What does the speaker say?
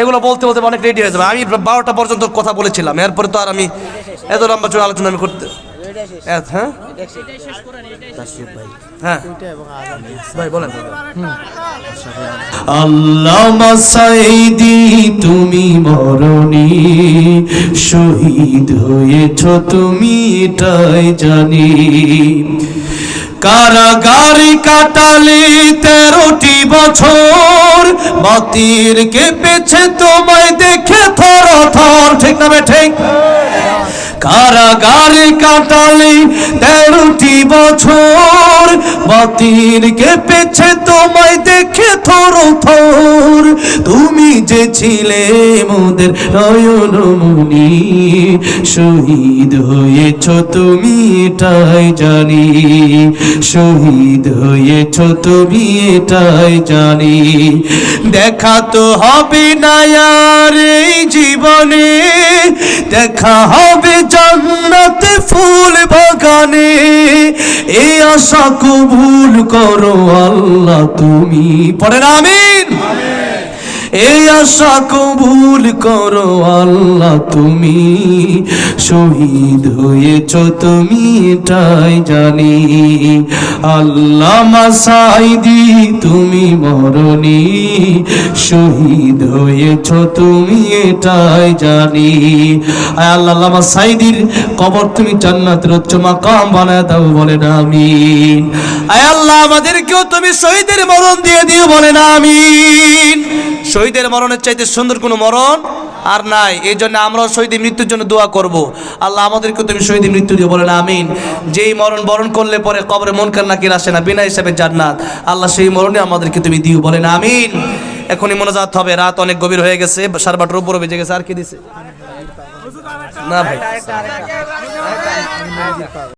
এগুলো বলতে বলতে অনেক রেডি হয়ে যাবে। আমি বারোটা পর্যন্ত কথা বলেছিলাম। এরপরে তো আর আমি এত লম্বা চড়া আলোচনা আমি করতে হ্যাঁ? হ্যাঁ। তুমি মরণি শহীদ হয়েছ, তুমি এটাই জানি। কারাগারে কাটালে তেরোটি বছর বাতির কে পেছে তোমায় দেখে থর থর, ঠিক না ঠিক? কারাগারে কাটালে তেরোটি বছর, বাতির কে পেছে তোমায় দেখে থর থর। যে ছিলে মোদের নয়ন মুনি, শহীদ হয়েছ তুমি এটাই জানি, শহীদ হয়েছ তুমি এটাই জানি। দেখা তো হবে না আর এই জীবনে, দেখা হবে জান্নাতে ফুল বাগানে। এই আশা কবুল করো আল্লাহ তুমি পড়েন আমিন। এই আশা কবুল করো আল্লাহ তুমি। শহীদ হয়েছ তুমি, এটাই জানি। আল্লাহ মাসাইদি, তুমি মরণি। শহীদ হয়েছ তুমি, এটাই জানি। আল্লাহ মাসাইদির কবর তুমি জান্নাতের উচ্চ মাকাম বানায় দাও বলেন, আমিন। আয় আল্লাহ, আমাদেরকেও তুমি শহীদের মরণ দিয়ে দিও বলেন, আমিন। শহীদের মরণের চাইতে সুন্দর কোনো মরণ আর নাই। এই জন্য আমরাও শহীদের মৃত্যুর জন্য দোয়া করব। আল্লাহ আমাদেরকে তুমি শহীদের মৃত্যু দিয়ে বলেন আমিন। যেই মরণ বরণ করলে পরে কবরে মন কান্নাকির আসে না? বিনা হিসাবে জান্নাত। আল্লাহ সেই মরণে আমাদেরকে তুমি দিও, বলেন আমিন। এখনই মনোজাত হবে। রাত অনেক গভীর হয়ে গেছে। বারোটার উপরে বেজে গেছে। আর কি দিছে? না ভাই।